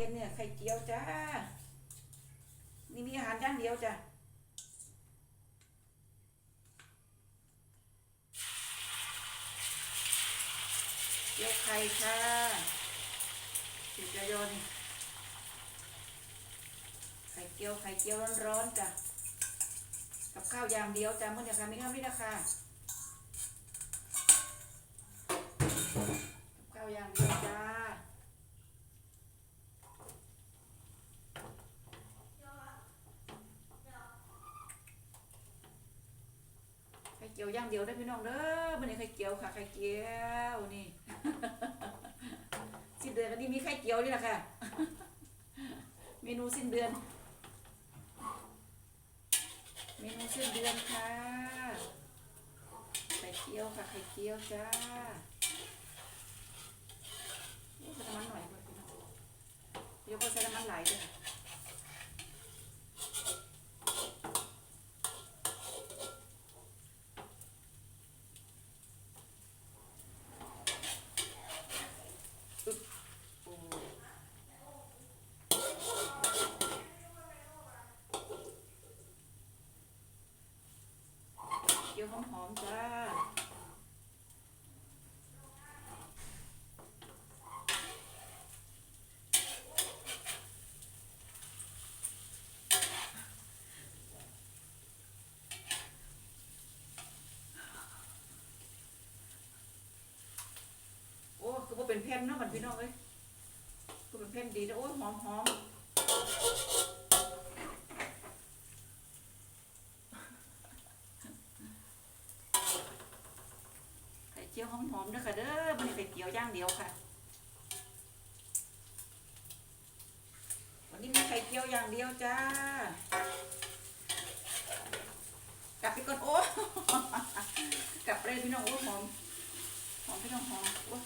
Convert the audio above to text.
ย็นเนี่ยไข่เจียวจ้า นี่มีอาหารอย่างเดียวจ้ะเจียวไข่ค่ะสิจะยนไข่เจียวไข่เจียวร้อนๆจ้ะกับข้าวอย่างเดียวจ้ะมื่อนี้ค่ะมีข้าวไม่ได้ค่ะกับข้าวอย่างเดียวจ้า เจียวย่างเดียวได้พี่น้องเด้อมันนี้ไข่เจียวค่ะไข่เจียวนี่ สิ้นเดือนก็นี่มีไข่เจียวนี่แหละค่ะ เมนูสิ้นเดือน เมนูสิ้นเดือนค่ะ ไข่เจียวค่ะไข่เจียวจ้าโอ้ใส่น้ำมันหน่อยก่อนพี่น้องเดี๋ยวก็ใส่น้ำมันหลายด้วย โอ้ จียวหอมๆจ้าโอ้คือว่าเป็นแผ่นเนาะบัดพี่น้องเอ้ยก็เป็นเพ่นดีนะโอ้ยหอมหอม เจียวหอมๆเด้อค่ะเด้อมันไข่เจียวย่างเดียวค่ะ วันนี้มีไข่เจียวอย่างเดียวจ้ากลับไปก่อนโอ้กลับไปเลยพี่น้องโอ้หอมหอมพี่น้องหอมโอ้